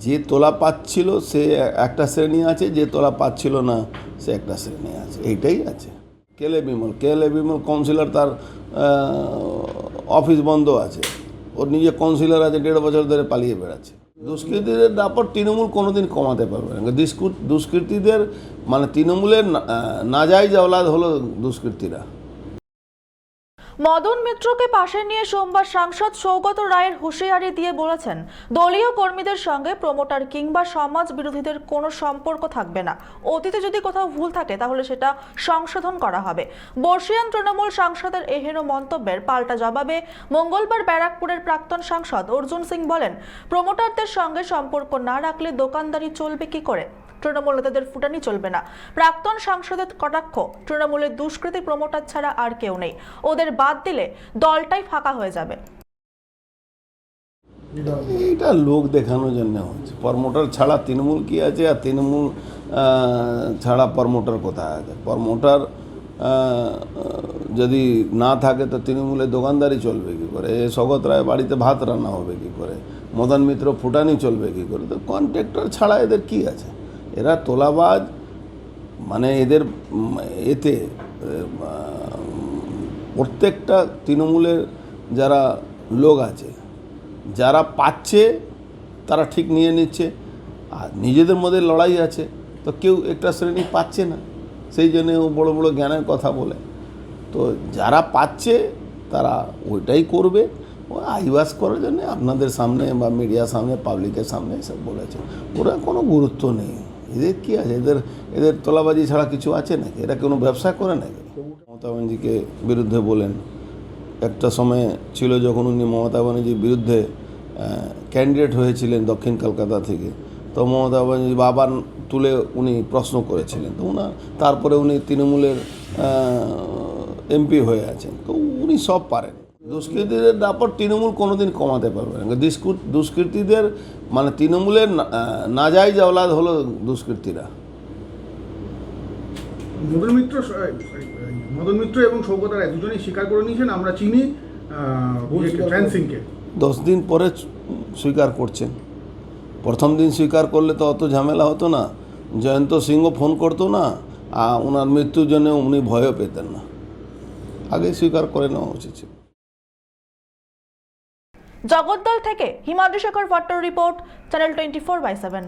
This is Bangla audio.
যে তোলা পাচ্ছিল সে একটা শ্রেণি আছে, যে তোলা পাচ্ছিল না, সে একটা শ্রেণি আছে। এইটাই আছে। কেলে বিমল? কেলে বিমল? কাউন্সিলর তার অফিস বন্ধ আছে। ওর নিজে কাউন্সিলর আছে, দেড় বছর ধরে পালিয়ে বেড়াচ্ছে। দুষ্কৃতীদের দাপট তৃণমূল কোনোদিন কমাতে পারবে না। দুষ্কৃ- দুষ্কৃতীদের মানে তৃণমূলের না- নাজাইজ আওলাদ হলো দুষ্কৃতীরা। মদন মিত্রকে পাশে নিয়ে সোমবার সাংসদ সৌগত রায়ের হুঁশিয়ারি দিয়ে বলেছেন, দলীয় কর্মীদের সঙ্গে প্রমোটার কিংবা সমাজ বিরোধীদের কোনো সম্পর্ক থাকবে না। অতীতে যদি কোথাও ভুল থাকে, তাহলে সেটা সংশোধন করা হবে। বর্ষিয়ান তৃণমূল সাংসদের এহেন মন্তব্যের পাল্টা জবাবে মঙ্গলবার ব্যারাকপুরের প্রাক্তন সাংসদ অর্জুন সিং বলেন, প্রমোটারদের সঙ্গে সম্পর্ক না রাখলে দোকানদারি চলবে কি করে? তৃণমূল নেতাদের ফুটানি চলবে না। প্রাক্তন সাংসদের কটাক্ষ, তৃণমূলের দুষ্কৃতী প্রমোটার ছাড়া আর কেউ নেই। ওদের বাদ দিলে দলটাই ফাঁকা হয়ে যাবে। এটা লোক দেখানোর জন্য হচ্ছে। প্রমোটার ছাড়া তৃণমূল কি আছে আর তৃণমূল ছাড়া প্রমোটার কোথায় আছে? প্রমোটার যদি না থাকে তো তৃণমূলের দোকানদারি চলবে কী করে? এ স্বগত রায় বাড়িতে ভাত রান্না হবে কী করে? মদন মিত্র ফুটানি চলবে কী করে? তো কন্ট্রাক্টর ছাড়া এদের কি আছে? এরা তোলাবাজ মানে এদের, এতে প্রত্যেকটা তৃণমূলের যারা লোক আছে, যারা পাচ্ছে, তারা ঠিক নিয়ে নিচ্ছে। আর নিজেদের মধ্যে লড়াই আছে, তো কেউ একটা শ্রেণি পাচ্ছে না। সেই জন্য ও বড় বড় জ্ঞানের কথা বলে। তো যারা পাচ্ছে, তারা ওইটাই করবে। ও আইবাস করার জন্য আপনাদের সামনে বা মিডিয়ার সামনে, পাবলিকের সামনে এসব বলেছে। ওরা কোনো গুরুত্ব নেই। এদের কি আছে? এদের এদের তোলাবাজি ছাড়া কিছু আছে নাকি? এরা কোনো ব্যবসা করে নাকি? মমতা ব্যানার্জিকে বিরুদ্ধে বলেন। একটা সময় ছিল যখন উনি মমতা ব্যানার্জির বিরুদ্ধে ক্যান্ডিডেট হয়েছিলেন দক্ষিণ কলকাতা থেকে। তো মমতা ব্যানার্জি বাবার তুলে উনি প্রশ্ন করেছিলেন। তো উনার, তারপরে উনি তৃণমূলের এমপি হয়ে আছেন। তো উনি সব পারেন। দুষ্কৃতীদের দাপট তৃণমূল কোনোদিন কমাতে পারবে না। দুষ্কৃতীদের মানে তৃণমূলের না- আহ, নাজাইজ আওলাদ হলো দুষ্কৃতীরা। মদন মিত্র মদন মিত্র এবং সৌগত রায় দুজনেই স্বীকার করে নিয়েছেন আমরা চিনি সিংকে। দশ দিন পরে স্বীকার করছেন। প্রথম দিন স্বীকার করলে তো অত ঝামেলা হতো না। জয়ন্ত সিংহ ফোন করতো না আর ওনার মৃত্যুর জন্য উনি ভয়ও পেতেন না। আগে স্বীকার করে নেওয়া উচিত ছিল। জগদ্দল থেকে Himadri Shekhar ভট্টর report channel twenty four by seven